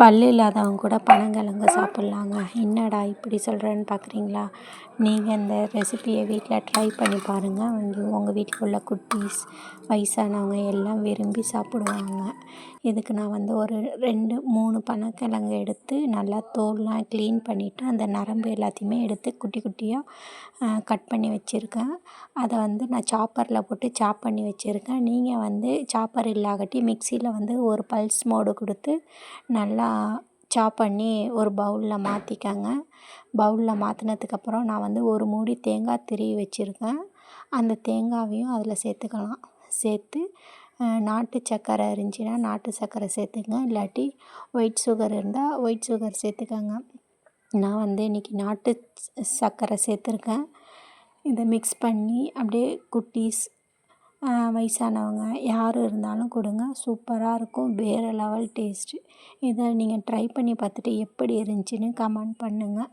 பல் இல்லாதவங்க கூட பனங்கிழங்கு சாப்பிட்லாங்க. என்னடா இப்படி சொல்கிறேன்னு பார்க்குறீங்களா? நீங்கள் இந்த ரெசிப்பியை வீட்டில் ட்ரை பண்ணி பாருங்கள் வந்து உங்கள் வீட்டில் உள்ள குட்டீஸ் வயசானவங்க எல்லாம் விரும்பி சாப்பிடுவாங்க. இதுக்கு நான் வந்து ஒரு ரெண்டு மூணு பனக்கிழங்கு எடுத்து நல்லா தோல்லாம் க்ளீன் பண்ணிவிட்டு அந்த நரம்பு எல்லாத்தையுமே எடுத்து குட்டி குட்டியாக கட் பண்ணி வச்சுருக்கேன். அதை வந்து நான் சாப்பரில் போட்டு சாப் பண்ணி வச்சுருக்கேன். நீங்கள் வந்து சாப்பர் இல்லாகட்டி மிக்சியில் வந்து ஒரு பல்ஸ் மோடு கொடுத்து நல்லா சாப் பண்ணி ஒரு பவுலில் மாற்றிக்கங்க பவுலில் மாற்றினதுக்கப்புறம் நான் வந்து ஒரு மூடி தேங்காய் திருவி வச்சுருக்கேன். அந்த தேங்காயையும் அதில் சேர்த்துக்கலாம். சேர்த்து நாட்டு சர்க்கரை இருந்துச்சுன்னா நாட்டு சக்கரை சேர்த்துக்கங்க இல்லாட்டி ஒயிட் சுகர் இருந்தால் ஒயிட் சுகர் சேர்த்துக்கங்க. நான் வந்து இன்றைக்கி நாட்டு சர்க்கரை சேர்த்துருக்கேன். இதை மிக்ஸ் பண்ணி அப்படியே குட்டீஸ் வயசானவங்க. யார் இருந்தாலும் கொடுங்க. சூப்பராக இருக்கும். வேறு லெவல் டேஸ்ட்டு. இதை நீங்கள் ட்ரை பண்ணி பார்த்துட்டு எப்படி இருந்துச்சின்னு கமெண்ட் பண்ணுங்கள்